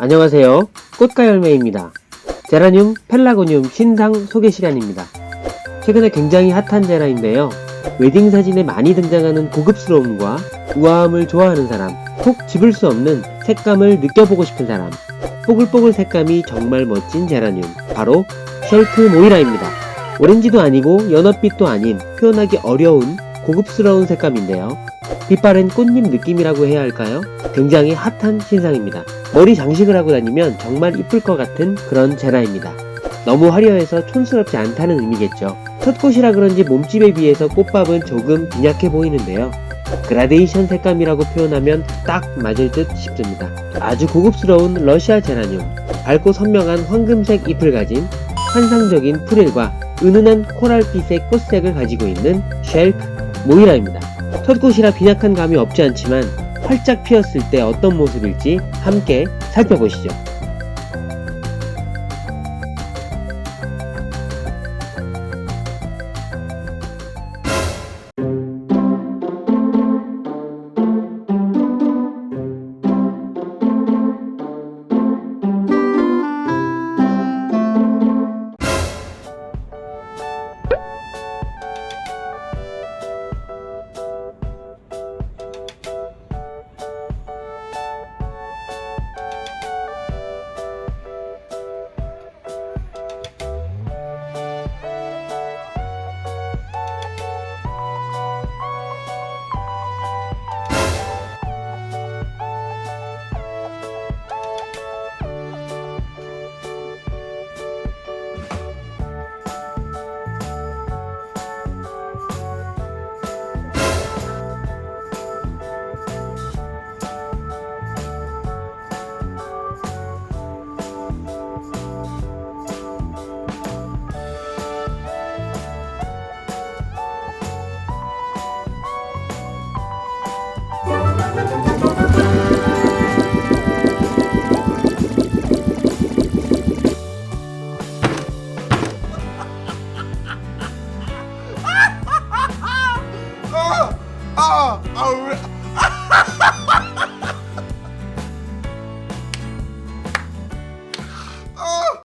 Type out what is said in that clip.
안녕하세요. 꽃가 열매입니다. 제라늄 펠라고늄 신상 소개 시간입니다. 최근에 굉장히 핫한 제라인데요. 웨딩 사진에 많이 등장하는 고급스러움과 우아함을 좋아하는 사람, 콕 집을 수 없는 색감을 느껴보고 싶은 사람, 뽀글뽀글 색감이 정말 멋진 제라늄, 바로 셜트 모이라입니다. 오렌지도 아니고 연어빛도 아닌 표현하기 어려운 고급스러운 색감인데요. 빛바랜 꽃잎 느낌이라고 해야 할까요? 굉장히 핫한 신상입니다. 머리 장식을 하고 다니면 정말 이쁠 것 같은 그런 제라입니다. 너무 화려해서 촌스럽지 않다는 의미겠죠. 첫 꽃이라 그런지 몸집에 비해서 꽃밥은 조금 빈약해 보이는데요. 그라데이션 색감이라고 표현하면 딱 맞을 듯 싶습니다. 아주 고급스러운 러시아 제라늄, 밝고 선명한 황금색 잎을 가진 환상적인 프릴과 은은한 코랄빛의 꽃색을 가지고 있는 쉘크 모이라입니다. 첫 꽃이라 빈약한 감이 없지 않지만 활짝 피었을 때 어떤 모습일지 함께 살펴보시죠. I'll,